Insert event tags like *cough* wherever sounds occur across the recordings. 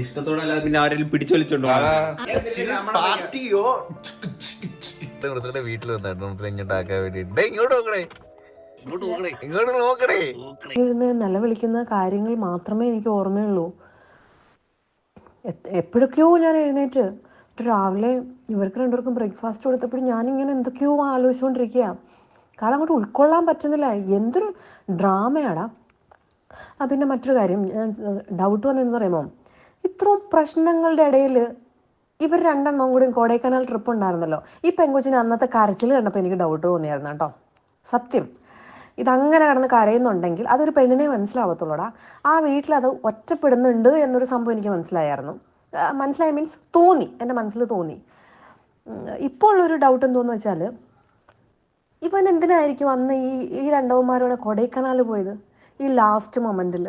ഇഷ്ടത്തോടെ അല്ലാതെ പിന്നെ ആരെങ്കിലും പിടിച്ചു വലിച്ചോണ്ടോ? പാർട്ടിയോ? വീട്ടിൽ വന്നായിരുന്നു. വേണ്ടിട്ട് ഡേയ് ഇങ്ങോട്ട് നോക്കണേ. ഇങ്ങോട്ട് നോക്കണേ. ഇങ്ങോട്ട് നോക്കണേ. ഇരുന്ന് നിലവിളിക്കുന്ന കാര്യങ്ങൾ മാത്രമേ എനിക്ക് ഓർമ്മയുള്ളൂ. എപ്പോഴൊക്കെയോ ഞാൻ എഴുന്നേറ്റ് രാവിലെ ഇവർക്ക് രണ്ടുപേർക്കും ബ്രേക്ക്ഫാസ്റ്റ് കൊടുത്തപ്പോഴും ഇങ്ങനെ എന്തൊക്കെയോ ആലോചിച്ചുകൊണ്ടിരിക്കുക കാരണം അങ്ങോട്ട് ഉൾക്കൊള്ളാൻ പറ്റുന്നില്ല. എന്തൊരു ഡ്രാമയാടാ ആ പിന്നെ മറ്റൊരു കാര്യം. ഡൗട്ട് വന്നതെന്ന് പറയുമ്പോൾ ഇത്രയും പ്രശ്നങ്ങളുടെ ഇടയിൽ ഇവർ രണ്ടെണ്ണം കൂടി കോടൈക്കനാൽ ട്രിപ്പ് ഉണ്ടായിരുന്നല്ലോ. ഈ പെങ്കൊച്ചിന് അന്നത്തെ കരച്ചിൽ കണ്ടപ്പോൾ എനിക്ക് ഡൗട്ട് തോന്നിയായിരുന്നു കേട്ടോ. സത്യം. ഇതങ്ങനെ കിടന്ന് കരയുന്നുണ്ടെങ്കിൽ അതൊരു പെണ്ണിനെ മനസ്സിലാവത്തുള്ളൂടാ. ആ വീട്ടിൽ അത് ഒറ്റപ്പെടുന്നുണ്ട് എന്നൊരു സംഭവം എനിക്ക് മനസ്സിലായായിരുന്നു. മനസ്സിലായ മീൻസ് തോന്നി. എന്റെ മനസ്സിൽ തോന്നി. ഇപ്പോൾ ഉള്ളൊരു ഡൗട്ട് എന്തോന്ന് വെച്ചാൽ ഇവൻ എന്തിനായിരിക്കും അന്ന് ഈ ഈ രണ്ടവന്മാരോടെ കൊടൈക്കനാൽ പോയത്? ഈ ലാസ്റ്റ് മൊമെന്റിൽ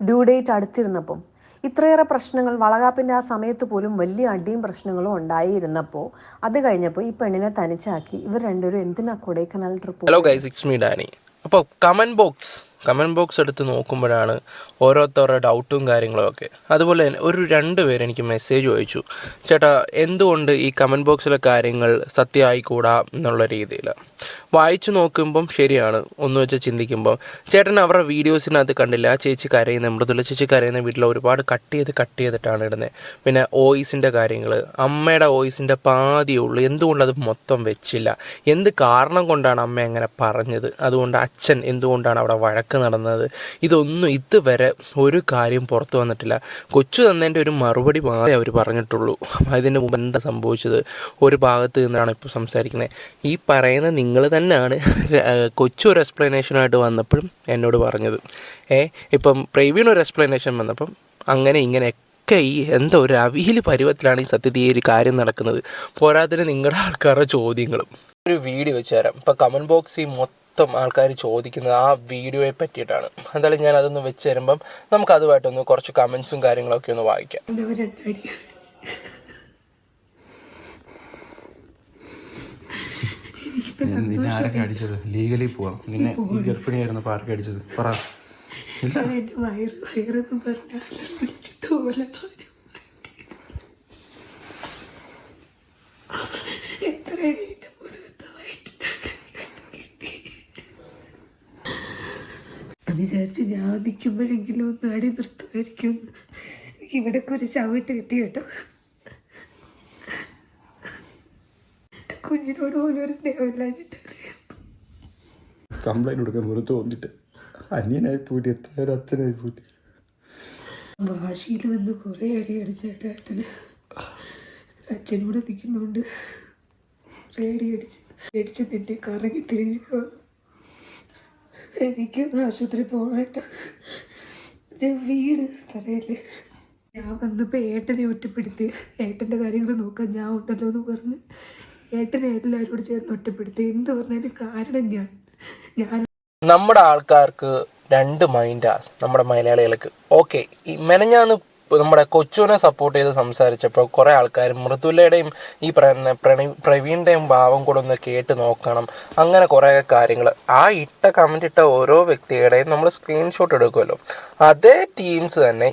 ഡ്യൂ ഡേറ്റ് അടുത്തിരുന്നപ്പം. ഇത്രയേറെ പ്രശ്നങ്ങൾ വളകാപ്പിന്റെ ആ സമയത്ത് പോലും വലിയ അടിയും പ്രശ്നങ്ങളും ഉണ്ടായിരുന്നപ്പോൾ അത് കഴിഞ്ഞപ്പോൾ ഈ പെണ്ണിനെ തനിച്ചാക്കി ഇവർ രണ്ടുപേരും എന്തിനാ Kodaikanal trip hello guys it's me Dani അപ്പോൾ കമന്റ് ബോക്സ് കമന്റ് ബോക്സ് എടുത്ത് നോക്കുമ്പോഴാണ് ഓരോരുത്തരുടെ ഡൗട്ടും കാര്യങ്ങളും ഒക്കെ. അതുപോലെ തന്നെ ഒരു രണ്ട് പേര് എനിക്ക് മെസ്സേജ് അയച്ചു ചേട്ടാ എന്തുകൊണ്ട് ഈ കമന്റ് ബോക്സിലെ കാര്യങ്ങൾ സത്യമായിക്കൂടാ എന്നുള്ള രീതിയിൽ വായിച്ചു നോക്കുമ്പം ശരിയാണ്. ഒന്ന് വെച്ച് ചിന്തിക്കുമ്പോൾ ചേട്ടൻ അവരുടെ വീഡിയോസിനകത്ത് കണ്ടില്ല. ആ ചേച്ചി കരയുന്ന മൃദുല ചേച്ചി കരയുന്ന വീട്ടിൽ ഒരുപാട് കട്ട് ചെയ്ത് കട്ട് ചെയ്തിട്ടാണ് ഇടുന്നത് പിന്നെ ഓയിസിന്റെ കാര്യങ്ങൾ അമ്മയുടെ ഓയിസിന്റെ പാതിയേ ഉള്ളൂ. എന്തുകൊണ്ടത് മൊത്തം വെച്ചില്ല? എന്ത് കാരണം കൊണ്ടാണ് അമ്മ അങ്ങനെ പറഞ്ഞത്? അതുകൊണ്ട് അച്ഛൻ എന്തുകൊണ്ടാണ് അവിടെ വഴക്ക് നടന്നത്? ഇതൊന്നും ഇതുവരെ ഒരു കാര്യം പുറത്തു വന്നിട്ടില്ല. കൊച്ചു തന്നതിന്റെ ഒരു മറുപടി മാത്രമേ അവർ പറഞ്ഞിട്ടുള്ളൂ. അതിന് മുമ്പ് എന്താ സംഭവിച്ചത്? ഒരു ഭാഗത്ത് നിന്നാണ് ഇപ്പോൾ സംസാരിക്കുന്നത് ഈ പറയുന്ന നിങ്ങൾ തന്നെയാണ് *laughs* കൊച്ചൊരു എക്സ്പ്ലനേഷനായിട്ട് വന്നപ്പോഴും എന്നോട് പറഞ്ഞത്. ഏ ഇപ്പം പ്രവീൺ ഒരു എക്സ്പ്ലനേഷൻ വന്നപ്പം അങ്ങനെ ഇങ്ങനെയൊക്കെ ഈ എന്താ ഒരു അവിയൽ പരുവത്തിലാണ് ഈ സത്യത്തിൽ ഈ ഒരു കാര്യം നടക്കുന്നത്. പോരാത്തിന് നിങ്ങളുടെ ആൾക്കാരുടെ ചോദ്യങ്ങളും. ഒരു വീഡിയോ വെച്ച് തരാം. ഇപ്പം കമന്റ് ബോക്സിൽ മൊത്തം ആൾക്കാർ ചോദിക്കുന്നത് ആ വീഡിയോയെ പറ്റിയിട്ടാണ്. എന്തായാലും ഞാൻ അതൊന്ന് വെച്ച് തരുമ്പം നമുക്ക് അതുമായിട്ടൊന്ന് കുറച്ച് കമൻസും കാര്യങ്ങളൊക്കെ ഒന്ന് വായിക്കാം. നിന്നെ ആരൊക്കെ അടിച്ചത്? ലീഗലി പോവാം. നിന്നെ ഗർഭിണിയായിരുന്നു ആരൊക്കെ അടിച്ചത്. പറ. വിചാരിച്ച് ഞാൻ നിൽക്കുമ്പോഴെങ്കിലും ഒന്ന് അടി നിർത്തുമായിരിക്കും. എനിക്ക് ഇവിടെ ഒരു ചവിട്ട് കിട്ടി കേട്ടോ എന്റെ കുഞ്ഞിനോട് പോലും ഒരു സ്നേഹമില്ലാഞ്ഞിട്ട് കംപ്ലൈന്റ് കൊടുക്കാൻ പോലും തോന്നിട്ട്. അനിയനായി പോയിട്ട് എത്ര അച്ഛനായി പോയിട്ട് ഭാഷയിൽ വന്ന് കുറേ അടി അടിച്ചേട്ടാ അച്ഛന് അച്ഛനൂടെ നിൽക്കുന്നുണ്ട് കുറേ അടി അടിച്ച് അടിച്ച് നിന്നെ കറങ്ങി തിരിഞ്ഞു എനിക്ക് എനിക്കൊന്ന് ആശുപത്രി പോകണേട്ട. വീട് തറയല്ലേ ഞാൻ വന്നപ്പോൾ ഏട്ടനെ ഒറ്റപ്പെടുത്തി. ഏട്ടന്റെ കാര്യങ്ങൾ നോക്കാൻ ഞാൻ ഉണ്ടല്ലോ എന്ന് പറഞ്ഞ് ഏട്ടനെ എല്ലാവരോട് ചേർന്ന് ഒറ്റപ്പെടുത്തി. എന്ത് പറഞ്ഞാലും കാരണം ഞാൻ. ഞാൻ നമ്മുടെ ആൾക്കാർക്ക് രണ്ട് മൈൻഡാ നമ്മുടെ മലയാളികൾക്ക്. ഓക്കെ ഈ മെനഞ്ഞാന്ന് നമ്മുടെ കൊച്ചുവിനെ സപ്പോർട്ട് ചെയ്ത് സംസാരിച്ചപ്പോൾ കുറേ ആൾക്കാർ മൃദുലയുടെയും ഈ പ്രണ പ്രവീണിന്റെയും ഭാവം കൂടെ ഒന്ന് കേട്ട് നോക്കണം. അങ്ങനെ കുറേ കാര്യങ്ങൾ ആ ഇട്ട കമന്റ് ഇട്ട ഓരോ വ്യക്തിയുടെയും നമ്മൾ സ്ക്രീൻഷോട്ട് എടുക്കുമല്ലോ. അതേ ടീംസ് തന്നെ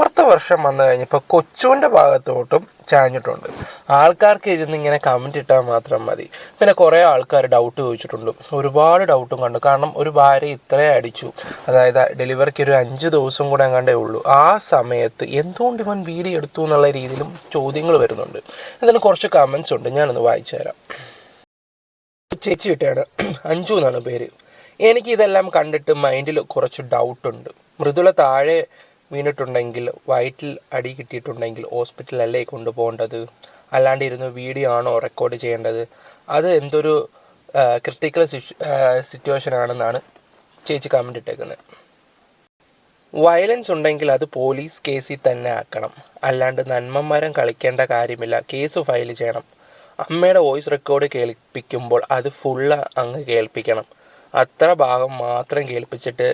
ഇപ്പുറത്തെ വർഷം വന്നു കഴിഞ്ഞപ്പോൾ കൊച്ചുവിന്റെ ഭാഗത്തോട്ടും ചാഞ്ഞിട്ടുണ്ട്. ആൾക്കാർക്ക് ഇരുന്ന് ഇങ്ങനെ കമന്റ് ഇട്ടാൽ മാത്രം മതി. പിന്നെ കുറേ ആൾക്കാർ ഡൗട്ട് ചോദിച്ചിട്ടുണ്ട്. ഒരുപാട് ഡൗട്ടും കണ്ടു. കാരണം ഒരു ഭാര്യ ഇത്രയും അടിച്ചു. അതായത് ഡെലിവറിക്ക് ഒരു അഞ്ച് ദിവസം കൂടെ കണ്ടേ ഉള്ളൂ. ആ സമയത്ത് എന്തുകൊണ്ട് ഇവൻ വീഡിയോ എടുത്തു എന്നുള്ള രീതിയിലും ചോദ്യങ്ങൾ വരുന്നുണ്ട്. ഇതിന് കുറച്ച് കമൻസ് ഉണ്ട്. ഞാനൊന്ന് വായിച്ചു തരാം. ചേച്ചി കിട്ടിയാണ് അഞ്ചു എന്നാണ് പേര്. എനിക്ക് ഇതെല്ലാം കണ്ടിട്ട് മൈൻഡിൽ കുറച്ച് ഡൗട്ടുണ്ട് മൃദുല താഴെ വീണിട്ടുണ്ടെങ്കിൽ വയറ്റിൽ അടി കിട്ടിയിട്ടുണ്ടെങ്കിൽ ഹോസ്പിറ്റലല്ലേ കൊണ്ടുപോകേണ്ടത്? അല്ലാണ്ട് ഇരുന്ന് വീഡിയോ ആണോ റെക്കോർഡ് ചെയ്യേണ്ടത്? അത് എന്തൊരു ക്രിട്ടിക്കൽ സിറ്റുവേഷൻ ആണെന്നാണ് ചേച്ചി കമന്റ് ഇട്ടേക്കുന്നത് വയലൻസ് ഉണ്ടെങ്കിൽ അത് പോലീസ് കേസിൽ തന്നെ ആക്കണം. അല്ലാണ്ട് നന്മന്മാരം കളിക്കേണ്ട കാര്യമില്ല. കേസ് ഫയൽ ചെയ്യണം. അമ്മയുടെ വോയിസ് റെക്കോർഡ് കേൾപ്പിക്കുമ്പോൾ അത് ഫുള്ള് അങ്ങ് കേൾപ്പിക്കണം. അത്ര ഭാഗം മാത്രം കേൾപ്പിച്ചിട്ട്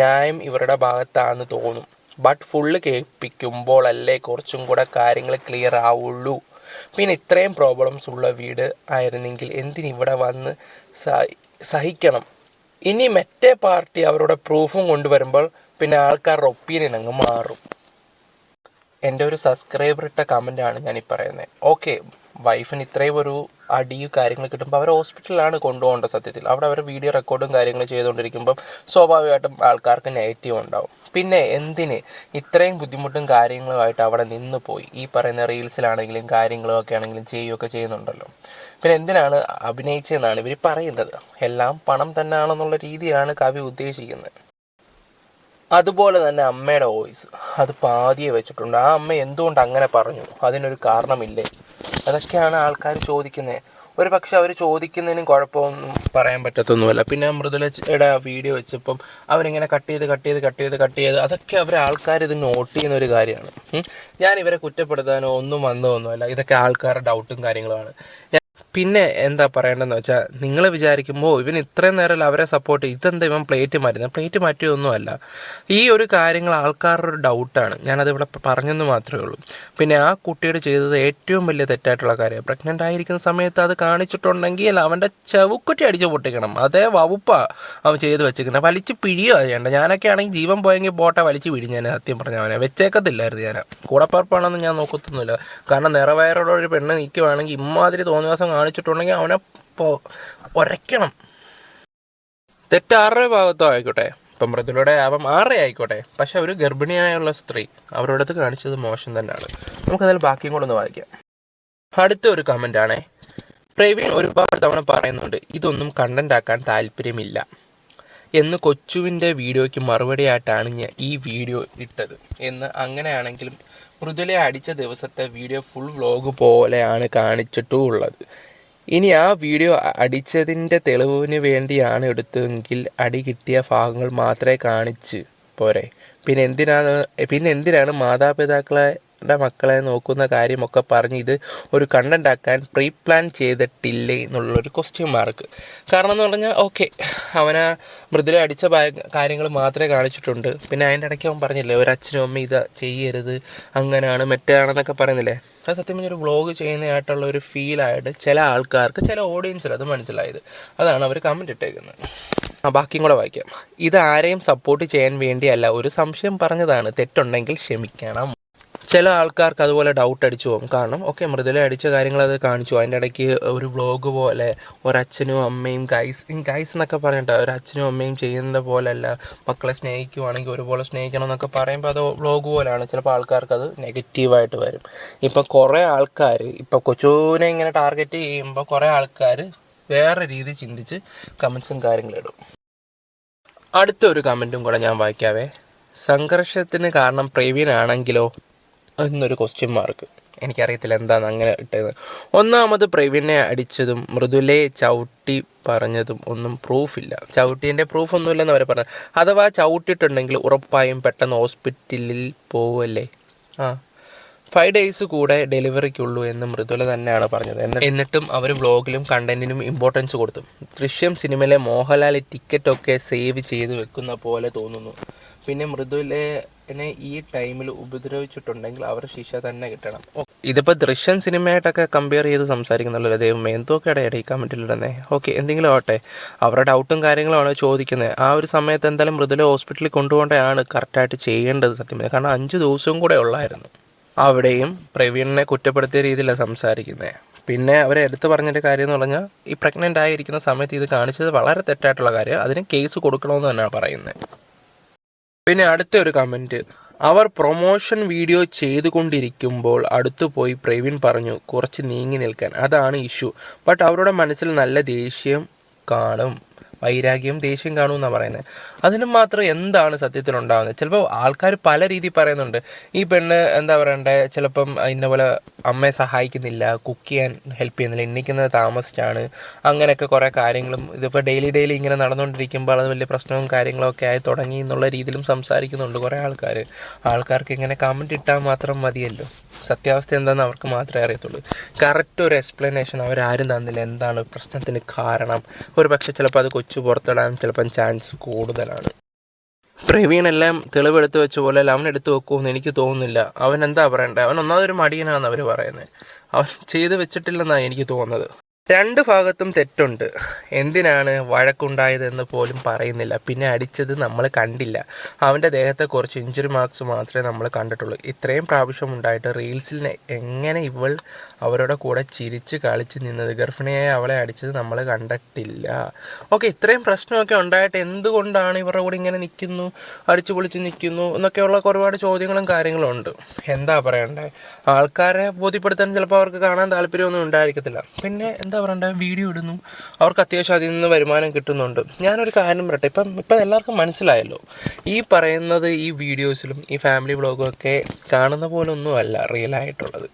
ന്യായം ഇവരുടെ ഭാഗത്താണെന്ന് തോന്നും. ബട്ട് ഫുള്ള് കേൾപ്പിക്കുമ്പോഴല്ലേ കുറച്ചും കൂടെ കാര്യങ്ങൾ ക്ലിയർ ആവുള്ളൂ. പിന്നെ ഇത്രയും പ്രോബ്ലംസ് ഉള്ള വീട് ആയിരുന്നെങ്കിൽ എന്തിനിവിടെ വന്ന് സഹി- സഹിക്കണം? ഇനി മറ്റേ പാർട്ടി അവരുടെ പ്രൂഫും കൊണ്ടുവരുമ്പോൾ പിന്നെ ആൾക്കാരുടെ ഒപ്പീനിയൻ അങ്ങ് മാറും. എന്റെ ഒരു സബ്സ്ക്രൈബർ ഇട്ട കമന്റാണ് ഞാനീ പറയുന്നത് ഓക്കെ വൈഫിന് ഇത്രയും ഒരു അടിയും കാര്യങ്ങൾ കിട്ടുമ്പോൾ അവർ ഹോസ്പിറ്റലിലാണ് കൊണ്ടുപോകേണ്ടത് സത്യത്തിൽ. അവിടെ അവർ വീഡിയോ റെക്കോർഡും കാര്യങ്ങളും ചെയ്തുകൊണ്ടിരിക്കുമ്പോൾ സ്വാഭാവികമായിട്ടും ആൾക്കാർക്ക് നെഗറ്റീവ് ഉണ്ടാവും. പിന്നെ എന്തിന് ഇത്രയും ബുദ്ധിമുട്ടും കാര്യങ്ങളുമായിട്ട് അവിടെ നിന്ന് പോയി? ഈ പറയുന്ന റീൽസിലാണെങ്കിലും കാര്യങ്ങളും ഒക്കെ ആണെങ്കിലും ചെയ്യുകയൊക്കെ ചെയ്യുന്നുണ്ടല്ലോ. പിന്നെ എന്തിനാണ് അഭിനയിച്ചതെന്നാണ് ഇവർ പറയുന്നത്? എല്ലാം പണം തന്നെയാണെന്നുള്ള രീതിയാണ് കവി ഉദ്ദേശിക്കുന്നത്. അതുപോലെ തന്നെ അമ്മയുടെ വോയിസ്. അത് പാതിയെ വെച്ചിട്ടുണ്ട്. ആ അമ്മ എന്തുകൊണ്ട് അങ്ങനെ പറഞ്ഞു? അതിനൊരു കാരണമില്ലേ? അതൊക്കെയാണ് ആൾക്കാർ ചോദിക്കുന്നത് ഒരു പക്ഷെ അവർ ചോദിക്കുന്നതിനും കുഴപ്പമൊന്നും പറയാൻ പറ്റത്തൊന്നുമല്ല. പിന്നെ മൃദുലയുടെ വീഡിയോ വെച്ചപ്പം അവരിങ്ങനെ കട്ട് ചെയ്ത് കട്ട് ചെയ്ത് കട്ട് ചെയ്ത് കട്ട് ചെയ്ത് അതൊക്കെ അവർ ആൾക്കാർ ഇത് നോട്ട് ചെയ്യുന്ന ഒരു കാര്യമാണ്. ഞാൻ ഇവരെ കുറ്റപ്പെടുത്താനോ ഒന്നും വന്നതൊന്നുമല്ല. ഇതൊക്കെ ആൾക്കാരുടെ ഡൗട്ടും കാര്യങ്ങളുമാണ്. പിന്നെ എന്താ പറയേണ്ടതെന്ന് വെച്ചാൽ നിങ്ങൾ വിചാരിക്കുമ്പോൾ ഇവൻ ഇത്രയും നേരം അവരെ സപ്പോർട്ട് ഇതെന്താ ഇവൻ പ്ലേറ്റ് മാറ്റുന്നത് പ്ലേറ്റ് മാറ്റിയൊന്നുമല്ല. ഈ ഒരു കാര്യങ്ങൾ ആൾക്കാരുടെ ഒരു ഡൗട്ടാണ് ഞാനത് ഇവിടെ പറഞ്ഞെന്ന് മാത്രമേ ഉള്ളൂ. പിന്നെ ആ കുട്ടിയുടെ ചെയ്തത് ഏറ്റവും വലിയ തെറ്റായിട്ടുള്ള കാര്യം പ്രഗ്നന്റ് ആയിരിക്കുന്ന സമയത്ത് അത് കാണിച്ചിട്ടുണ്ടെങ്കിൽ അവന്റെ ചവുക്കുറ്റി അടിച്ച് പൊട്ടിക്കണം. അതേ വകുപ്പാ അവൻ ചെയ്ത് വെച്ചിരിക്കുന്നത്. വലിച്ച് പിഴിയുക ചെയ്യേണ്ട ഞാനൊക്കെ ആണെങ്കിൽ ജീവൻ പോയെങ്കിൽ പോട്ടെ വലിച്ച് പിഴിഞ്ഞ് ഞാൻ സത്യം പറഞ്ഞ അവനെ. വെച്ചേക്കത്തില്ലായിരുന്നു ഞാൻ. കൂടപ്പറപ്പാണെന്ന് ഞാൻ നോക്കത്തൊന്നുമില്ല. കാരണം നിറവയറുള്ള ഒരു പെണ്ണ് നിൽക്കുവാണെങ്കിൽ ഇമ്മാതിരി തോന്നിയ ദിവസം കാണിച്ചിട്ടുണ്ടെങ്കിൽ അവനെ ഒരയ്ക്കണം. തെറ്റ് ആരുടെ ഭാഗത്തോ ആയിക്കോട്ടെ. ഇപ്പം മൃദുലയുടെ ആവാം ആറര ആയിക്കോട്ടെ. പക്ഷെ ഒരു ഗർഭിണിയായുള്ള സ്ത്രീ അവരുടെ അടുത്ത് കാണിച്ചത് മോശം തന്നെയാണ്. നമുക്കതിൽ ബാക്കിയും കൂടെ ഒന്ന് വായിക്കാം. അടുത്ത ഒരു കമന്റ് ആണേ. പ്രവീൺ ഒരുപാട് തവണ പറയുന്നുണ്ട് ഇതൊന്നും കണ്ടന്റ് ആക്കാൻ താല്പര്യമില്ല എന്ന് കൊച്ചുവിന്റെ വീഡിയോയ്ക്ക് മറുപടിയായിട്ടാണ് ഞാൻ ഈ വീഡിയോ ഇട്ടത്. എന്ന് അങ്ങനെയാണെങ്കിലും മൃദുലെ അടിച്ച ദിവസത്തെ വീഡിയോ ഫുൾ വ്ലോഗ് പോലെയാണ് കാണിച്ചിട്ടും ഉള്ളത് ഇനി ആ വീഡിയോ അടിച്ചതിന്റെ തെളിവിന് വേണ്ടിയാണ് എടുത്തതെങ്കിൽ അടി കിട്ടിയ ഭാഗങ്ങൾ മാത്രമേ കാണിച്ച് പോരെ. പിന്നെ എന്തിനാണ് പിന്നെ എന്തിനാണ് മാതാപിതാക്കളെ ടെ മക്കളെ നോക്കുന്ന കാര്യമൊക്കെ പറഞ്ഞ് ഇത് ഒരു കണ്ടന്റ് ആക്കാൻ പ്രീ പ്ലാൻ ചെയ്തിട്ടില്ലേ എന്നുള്ളൊരു ക്വസ്റ്റ്യൻ മാർക്ക് കാരണം എന്ന് പറഞ്ഞാൽ ഓക്കെ അവന് മൃദുല അടിച്ച കാര്യങ്ങൾ മാത്രമേ കാണിച്ചിട്ടുണ്ട്. പിന്നെ അതിന്റെ ഇടയ്ക്ക് അവൻ പറഞ്ഞില്ലേ ഒരു അമ്മ ഇത് ചെയ്യരുത് അങ്ങനെയാണ് മറ്റാണെന്നൊക്കെ പറയുന്നില്ലേ? അത് സത്യം പറഞ്ഞൊരു വ്ളോഗ് ചെയ്യുന്നതായിട്ടുള്ള ഒരു ഫീലായിട്ട് ചില ആൾക്കാർക്ക് ചില ഓഡിയൻസിൽ അത് മനസ്സിലായത്. അതാണ് അവർ കമന്റ് ഇട്ടേക്കുന്നത് ആ ബാക്കിയും കൂടെ വായിക്കാം. ഇത് ആരെയും സപ്പോർട്ട് ചെയ്യാൻ വേണ്ടിയല്ല ഒരു സംശയം പറഞ്ഞതാണ്. തെറ്റുണ്ടെങ്കിൽ ക്ഷമിക്കണം. ചില ആൾക്കാർക്ക് അതുപോലെ ഡൗട്ട് അടിച്ചു പോകും. കാരണം ഓക്കെ മൃദുല അടിച്ച കാര്യങ്ങൾ അത് കാണിച്ചു. അതിന്റെ ഇടയ്ക്ക് ഒരു വ്ളോഗ് പോലെ ഒരച്ഛനും അമ്മയും ഗൈസ് ഗൈസ് എന്നൊക്കെ പറഞ്ഞിട്ട് ഒരു അച്ഛനും അമ്മയും ചെയ്യുന്ന പോലെയല്ല. മക്കളെ സ്നേഹിക്കുവാണെങ്കിൽ ഒരുപോലെ സ്നേഹിക്കണം എന്നൊക്കെ പറയുമ്പോൾ അത് വ്ളോഗ് പോലെയാണ്. ചിലപ്പോൾ ആൾക്കാർക്ക് അത് നെഗറ്റീവായിട്ട് വരും. ഇപ്പം കുറേ ആൾക്കാർ ഇപ്പോൾ കൊച്ചുവിനെ ഇങ്ങനെ ടാർഗറ്റ് ചെയ്യുമ്പോൾ കുറേ ആൾക്കാർ വേറെ രീതി ചിന്തിച്ച് കമൻസും കാര്യങ്ങളിടും അടുത്തൊരു കമന്റും കൂടെ ഞാൻ വായിക്കാവേ. സംഘർഷത്തിന് കാരണം പ്രവീണാണെങ്കിലോ? എന്നൊരു ക്വസ്റ്റ്യൻ മാർക്ക് എനിക്കറിയത്തില്ല എന്താണ് അങ്ങനെ ഇട്ടത് ഒന്നാമത് പ്രവീണിനെ അടിച്ചതും മൃദുലയെ ചവിട്ടി പറഞ്ഞതും ഒന്നും പ്രൂഫില്ല ചവിട്ടീന്റെ പ്രൂഫ് ഒന്നുമില്ലെന്ന് അവർ പറഞ്ഞു. അഥവാ ചവിട്ടിയിട്ടുണ്ടെങ്കിൽ ഉറപ്പായും പെട്ടെന്ന് ഹോസ്പിറ്റലിൽ പോവല്ലേ? ആ. ഫൈവ് ഡേയ്സ് കൂടെ ഡെലിവറിക്കുള്ളൂ എന്ന് മൃദുല തന്നെയാണ് പറഞ്ഞത്. എന്നിട്ടും അവർ വ്ളോഗിലും കണ്ടന്റിനും ഇമ്പോർട്ടൻസ് കൊടുത്തു. ദൃശ്യം സിനിമയിലെ മോഹൻലാൽ ടിക്കറ്റൊക്കെ സേവ് ചെയ്ത് വെക്കുന്ന പോലെ തോന്നുന്നു. പിന്നെ മൃദുലിനെ ഈ ടൈമിൽ ഉപദ്രവിച്ചിട്ടുണ്ടെങ്കിൽ അവർ ശിക്ഷ തന്നെ കിട്ടണം. ഇതിപ്പോൾ ദൃശ്യൻ സിനിമയായിട്ടൊക്കെ കമ്പയർ ചെയ്ത് സംസാരിക്കുന്നുള്ളൂ ദൈവം എന്തൊക്കെ ഇടയിൽ കമന്റിലിടുന്നേ ഓക്കെ എന്തെങ്കിലും ആവട്ടെ. അവരുടെ ഡൗട്ടും കാര്യങ്ങളുമാണ് ചോദിക്കുന്നത്. ആ ഒരു സമയത്ത് എന്തായാലും മൃദുല ഹോസ്പിറ്റലിൽ കൊണ്ടുപോകേണ്ടതാണ് കറക്റ്റായിട്ട് ചെയ്യേണ്ടത് സത്യം കാരണം അഞ്ച് ദിവസവും കൂടെ ഉള്ളായിരുന്നു. അവിടെയും പ്രവീണിനെ കുറ്റപ്പെടുത്തിയ രീതിയിലാണ് സംസാരിക്കുന്നത് പിന്നെ അവരെ എടുത്തു പറഞ്ഞൊരു കാര്യം എന്ന് പറഞ്ഞാൽ ഈ പ്രഗ്നന്റ് ആയിരിക്കുന്ന സമയത്ത് ഇത് കാണിച്ചത് വളരെ തെറ്റായിട്ടുള്ള കാര്യം അതിന് കേസ് കൊടുക്കണമെന്ന് തന്നെയാണ് പറയുന്നത്. പിന്നെ അടുത്ത ഒരു കമന്റ് അവർ പ്രൊമോഷൻ വീഡിയോ ചെയ്തുകൊണ്ടിരിക്കുമ്പോൾ അടുത്തു പോയി പ്രവീൺ പറഞ്ഞു കുറച്ച് നീങ്ങി നിൽക്കാൻ. അതാണ് ഇഷ്യൂ ബട്ട് അവരുടെ മനസ്സിൽ നല്ല ദേഷ്യം കാണും. വൈരാഗ്യം ദേഷ്യം കാണും എന്നാണ് പറയുന്നത്. അതിന് മാത്രം എന്താണ് സത്യത്തിൽ ഉണ്ടാകുന്നത് ചിലപ്പോൾ ആൾക്കാർ പല രീതിയിൽ പറയുന്നുണ്ട്. ഈ പെണ്ണ് എന്താ പറയണ്ടേ? ചിലപ്പം ഇന്ന പോലെ അമ്മയെ സഹായിക്കുന്നില്ല കുക്ക് ചെയ്യാൻ ഹെൽപ്പ് ചെയ്യുന്നില്ല എണ്ണിക്കുന്നത് താമസിച്ചാണ് അങ്ങനെയൊക്കെ കുറേ കാര്യങ്ങളും ഇതിപ്പോൾ ഡെയിലി ഡെയിലി ഇങ്ങനെ നടന്നുകൊണ്ടിരിക്കുമ്പോൾ അത് വലിയ പ്രശ്നവും കാര്യങ്ങളൊക്കെ ആയി തുടങ്ങി എന്നുള്ള രീതിയിലും സംസാരിക്കുന്നുണ്ട് കുറേ ആൾക്കാർ ആൾക്കാർക്ക് ഇങ്ങനെ കമന്റ് ഇട്ടാൽ മാത്രം മതിയല്ലോ. സത്യാവസ്ഥ എന്താണെന്ന് അവർക്ക് മാത്രമേ അറിയത്തുള്ളൂ. കറക്റ്റ് ഒരു എക്സ്പ്ലനേഷൻ അവരാരും തന്നില്ല. എന്താണ് പ്രശ്നത്തിന് കാരണം? ഒരു പക്ഷേ ചിലപ്പോൾ അത് കൊച്ചു പുറത്തിടാൻ ചിലപ്പം ചാൻസ് കൂടുതലാണ്. പ്രവീണെല്ലാം തെളിവെടുത്ത് വെച്ച പോലെ അവൻ എടുത്ത് വെക്കുമെന്ന് എനിക്ക് തോന്നുന്നില്ല. അവൻ എന്താ പറയണ്ടേ? അവൻ ഒന്നാമതൊരു മടിയനാണെന്ന് അവർ പറയുന്നത് അവൻ ചെയ്ത് വെച്ചിട്ടില്ലെന്നാണ് എനിക്ക് തോന്നുന്നത്. രണ്ട് ഭാഗത്തും തെറ്റുണ്ട്. എന്തിനാണ് വഴക്കുണ്ടായതെന്ന് പോലും പറയുന്നില്ല. പിന്നെ അടിച്ചത് നമ്മൾ കണ്ടില്ല. അവന്റെ ദേഹത്തെ കുറച്ച് ഇഞ്ചുറി മാർക്സ് മാത്രമേ നമ്മൾ കണ്ടിട്ടുള്ളൂ. ഇത്രയും പ്രാവശ്യം ഉണ്ടായിട്ട് റീൽസിൽ എങ്ങനെ ഇവൾ അവരുടെ കൂടെ ചിരിച്ച് കളിച്ച് നിന്നത്? ഗർഭിണിയായ അവളെ അടിച്ചത് നമ്മൾ കണ്ടിട്ടില്ല. ഓക്കെ ഇത്രയും പ്രശ്നമൊക്കെ ഉണ്ടായിട്ട് എന്തുകൊണ്ടാണ് ഇവരുടെ കൂടെ ഇങ്ങനെ നിൽക്കുന്നു? അടിച്ചു പൊളിച്ച് നിൽക്കുന്നു? എന്നൊക്കെയുള്ള ഒരുപാട് ചോദ്യങ്ങളും കാര്യങ്ങളും ഉണ്ട്. എന്താ പറയണ്ടേ? ആൾക്കാരെ ബോധ്യപ്പെടുത്താൻ ചിലപ്പോൾ അവർക്ക് കാണാൻ താല്പര്യമൊന്നും ഉണ്ടായിരിക്കത്തില്ല. പിന്നെ എന്താ പറയണ്ടേ വീഡിയോ ഇടുന്നു. അവർക്ക് അത്യാവശ്യം അതിൽ നിന്ന് വരുമാനം കിട്ടുന്നുണ്ട്. ഞാനൊരു കാര്യം പറയട്ടെ. ഇപ്പം ഇപ്പം എല്ലാവർക്കും മനസ്സിലായല്ലോ. ഈ പറയുന്നത് ഈ വീഡിയോസിലും ഈ ഫാമിലി വ്ളോഗും ഒക്കെ കാണുന്ന പോലെ ഒന്നുമല്ല റിയൽ ആയിട്ടുള്ളത്.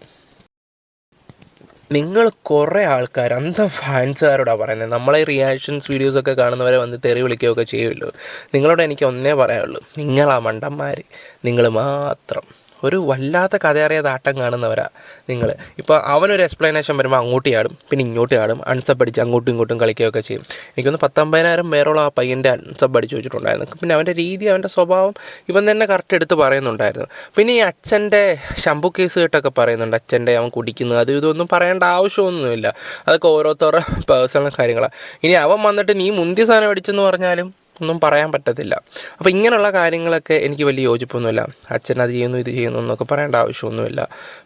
നിങ്ങൾ കുറേ ആൾക്കാർ അന്തം ഫാൻസുകാരോടാണ് പറയുന്നത്. നമ്മളെ റിയാക്ഷൻസ് വീഡിയോസൊക്കെ കാണുന്നവരെ വന്ന് തെറി വിളിക്കുകയൊക്കെ ചെയ്യുമല്ലോ. നിങ്ങളോട് എനിക്ക് ഒന്നേ പറയാനുള്ളൂ. നിങ്ങളാ മണ്ടന്മാർ നിങ്ങൾ മാത്രം. ഒരു വല്ലാത്ത കഥയറിയാതെ ആട്ടം കാണുന്നവരാ നിങ്ങൾ ഇപ്പോൾ അവനൊരു എക്സ്പ്ലനേഷൻ വരുമ്പോൾ അങ്ങോട്ട് ചാടും പിന്നെ ഇങ്ങോട്ട് ചാടും അൺസബ് അടിച്ച് അങ്ങോട്ടും ഇങ്ങോട്ടും കളിക്കുകയൊക്കെ ചെയ്യും. എനിക്കൊന്ന് പത്തൊമ്പതിനായിരം പേരോളം ആ പയ്യന്റെ അൺസബ് അടിച്ച് വെച്ചിട്ടുണ്ടായിരുന്നു. പിന്നെ അവന്റെ രീതി അവന്റെ സ്വഭാവം ഇവൻ തന്നെ കറക്റ്റ് എടുത്ത് പറയുന്നുണ്ടായിരുന്നു. പിന്നെ ഈ അച്ഛന്റെ ശംഭു കേസ് കേട്ടൊക്കെ പറയുന്നുണ്ട്. അച്ഛന്റെ അവൻ കുടിക്കുന്നു അത് ഇതൊന്നും പറയേണ്ട ആവശ്യമൊന്നുമില്ല. അതൊക്കെ ഓരോരുത്തരുടെ പേഴ്സണൽ കാര്യങ്ങളാണ് ഇനി അവൻ വന്നിട്ട് നീ മുന്തി സാധനം അടിച്ചെന്ന് പറഞ്ഞാലും ഒന്നും പറയാൻ പറ്റത്തില്ല. അപ്പോൾ ഇങ്ങനെയുള്ള കാര്യങ്ങളൊക്കെ എനിക്ക് വലിയ യോജിപ്പൊന്നുമില്ല. അച്ഛൻ അത് ചെയ്യുന്നു ഇത് ചെയ്യുന്നു എന്നൊക്കെ പറയേണ്ട ആവശ്യമൊന്നുമില്ല.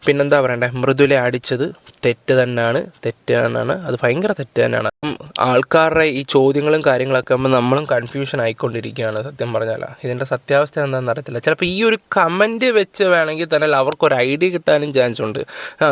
പിന്നെന്താ പറയണ്ടേ? മൃദുലെ അടിച്ചത് തെറ്റ് തന്നെയാണ്. തെറ്റ് തന്നെയാണ്. അത് ഭയങ്കര തെറ്റ് തന്നെയാണ്. ആൾക്കാരുടെ ഈ ചോദ്യങ്ങളും കാര്യങ്ങളൊക്കെ ആകുമ്പോൾ നമ്മളും കൺഫ്യൂഷൻ ആയിക്കൊണ്ടിരിക്കുകയാണ് സത്യം പറഞ്ഞാൽ ഇതിന്റെ സത്യാവസ്ഥ എന്താണെന്ന് അറിയത്തില്ല. ചിലപ്പോൾ ഈ ഒരു കമന്റ് വെച്ച് വേണമെങ്കിൽ തന്നെ അവർക്കൊരു ഐഡിയ കിട്ടാനും ചാൻസ് ഉണ്ട്.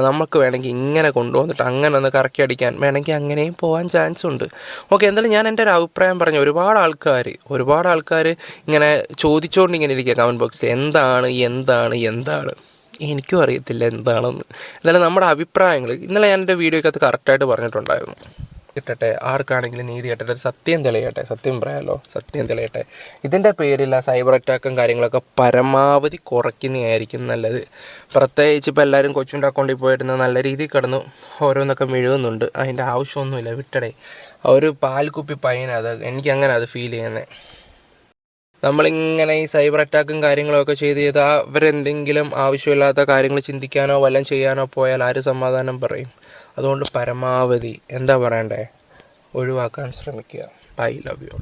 നമുക്ക് വേണമെങ്കിൽ ഇങ്ങനെ കൊണ്ടുവന്നിട്ട് അങ്ങനെ ഒന്ന് കറക്കി അടിക്കാൻ വേണമെങ്കിൽ അങ്ങനെയും പോകാൻ ചാൻസ് ഉണ്ട്. ഓക്കെ എന്തായാലും ഞാൻ എന്റെ ഒരു അഭിപ്രായം പറഞ്ഞു ഒരുപാട് ആൾക്കാർ ഒരുപാട് ആൾക്കാർ ഇങ്ങനെ ചോദിച്ചുകൊണ്ട് ഇങ്ങനെ ഇരിക്കുക കമന്റ് ബോക്സിൽ എന്താണ് എന്താണ് എന്താണ്? എനിക്കും അറിയത്തില്ല എന്താണെന്ന്. എന്നാലും നമ്മുടെ അഭിപ്രായങ്ങൾ ഇന്നലെ ഞാൻ എന്റെ വീഡിയോക്കകത്ത് കറക്റ്റായിട്ട് പറഞ്ഞിട്ടുണ്ടായിരുന്നു. കിട്ടട്ടെ ആർക്കാണെങ്കിലും നീതി കിട്ടട്ടെ? സത്യം തെളിയട്ടെ? സത്യം പറയാലോ? സത്യം തെളിയട്ടെ. ഇതിന്റെ പേരിൽ ആ സൈബർ അറ്റാക്കും കാര്യങ്ങളൊക്കെ പരമാവധി കുറയ്ക്കുന്നതായിരിക്കും നല്ലത്. പ്രത്യേകിച്ച് ഇപ്പോൾ എല്ലാവരും കൊച്ചുന്റെ അക്കൗണ്ടിൽ പോയിരുന്ന നല്ല രീതിയിൽ കിടന്നു ഓരോന്നൊക്കെ മെഴുകുന്നുണ്ട്. അതിന്റെ ആവശ്യമൊന്നുമില്ല. വിട്ടടേ. ഒരു പാൽക്കുപ്പി പയ്യന അത്. എനിക്കങ്ങനെ അത് ഫീൽ ചെയ്യുന്നത് നമ്മളിങ്ങനെ ഈ സൈബർ അറ്റാക്കും കാര്യങ്ങളൊക്കെ ചെയ്ത് ചെയ്ത് അവരെന്തെങ്കിലും ആവശ്യമില്ലാത്ത കാര്യങ്ങൾ ചിന്തിക്കാനോ വല്ലതും ചെയ്യാനോ പോയാൽ ആര് സമാധാനം പറയും? അതുകൊണ്ട് പരമാവധി എന്താ പറയണ്ടേ? ഒഴിവാക്കാൻ ശ്രമിക്കുക. I love you